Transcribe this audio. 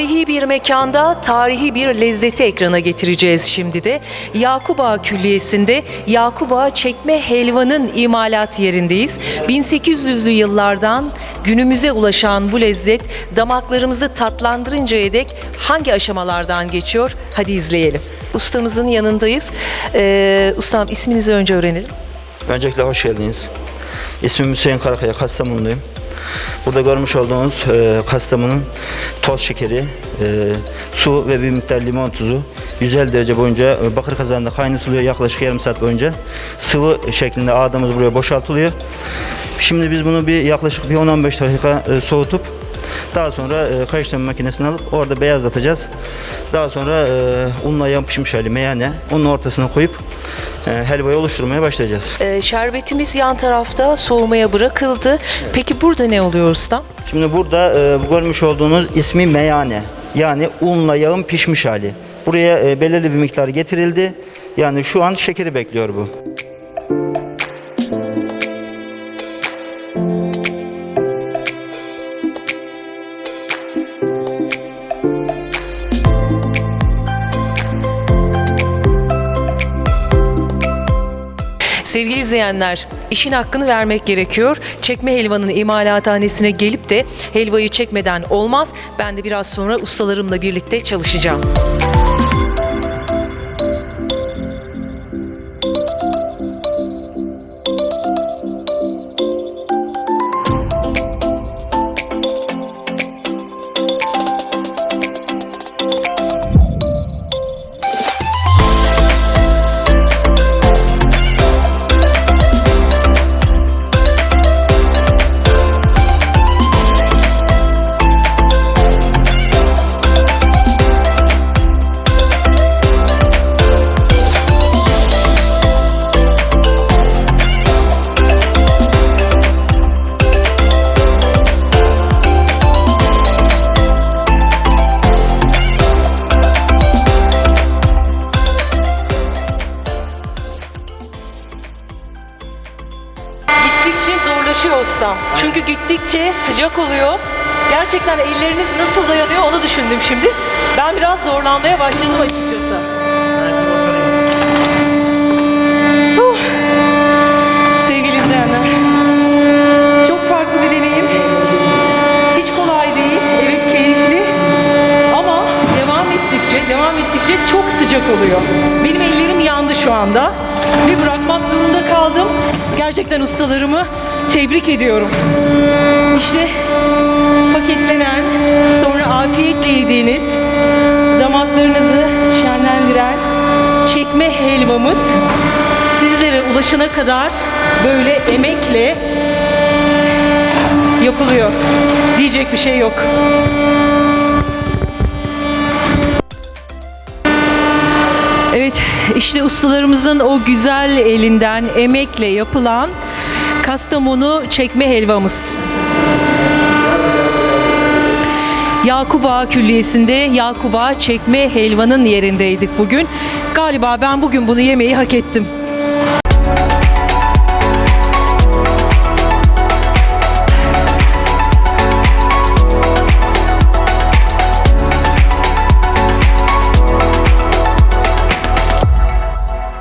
Tarihi bir mekanda tarihi bir lezzeti ekrana getireceğiz şimdi de. Yakuba Külliyesi'nde Yakuba Çekme Helvanın imalat yerindeyiz. 1800'lü yıllardan günümüze ulaşan bu lezzet damaklarımızı tatlandırıncaya dek hangi aşamalardan geçiyor? Hadi izleyelim. Ustamızın yanındayız. Ee, ustam isminizi önce öğrenelim. Öncelikle hoş geldiniz. İsmim Hüseyin Karakaya, Kastamonluyum. Burada görmüş olduğunuz e, Kastamonu'nun toz şekeri, e, su ve bir miktar limon tuzu 150 derece boyunca e, bakır kazanında kaynatılıyor yaklaşık yarım saat boyunca. Sıvı şeklinde ağdamız buraya boşaltılıyor. Şimdi biz bunu bir yaklaşık bir 10-15 dakika e, soğutup daha sonra e, karıştırma makinesine alıp orada beyazlatacağız. Daha sonra e, unla yapışmış hali meyane unun ortasına koyup helvayı oluşturmaya başlayacağız. Ee, şerbetimiz yan tarafta soğumaya bırakıldı. Peki burada ne oluyor ustam? Şimdi burada e, bu görmüş olduğunuz ismi meyane. Yani unla yağın pişmiş hali. Buraya e, belirli bir miktar getirildi. Yani şu an şekeri bekliyor bu. Sevgili izleyenler, işin hakkını vermek gerekiyor. Çekme helvanın imalathanesine gelip de helvayı çekmeden olmaz. Ben de biraz sonra ustalarımla birlikte çalışacağım. Zorlaşıyor ustam. Çünkü gittikçe sıcak oluyor. Gerçekten elleriniz nasıl dayanıyor onu düşündüm şimdi. Ben biraz zorlanmaya başladım açıkçası. Sevgili izleyenler, çok farklı bir deneyim. Hiç kolay değil, evet keyifli. Ama devam ettikçe, devam ettikçe çok sıcak oluyor. Benim ellerim yandı şu anda ve bırakmak zorunda. Gerçekten ustalarımı tebrik ediyorum. İşte paketlenen, sonra afiyetle yediğiniz, damaklarınızı şenlendiren çekme helvamız sizlere ulaşana kadar böyle emekle yapılıyor. Diyecek bir şey yok. Evet, işte ustalarımızın o güzel elinden emekle yapılan Kastamonu çekme helvamız. Yakuba Külliyesi'nde Yakuba çekme helvanın yerindeydik bugün. Galiba ben bugün bunu yemeyi hak ettim.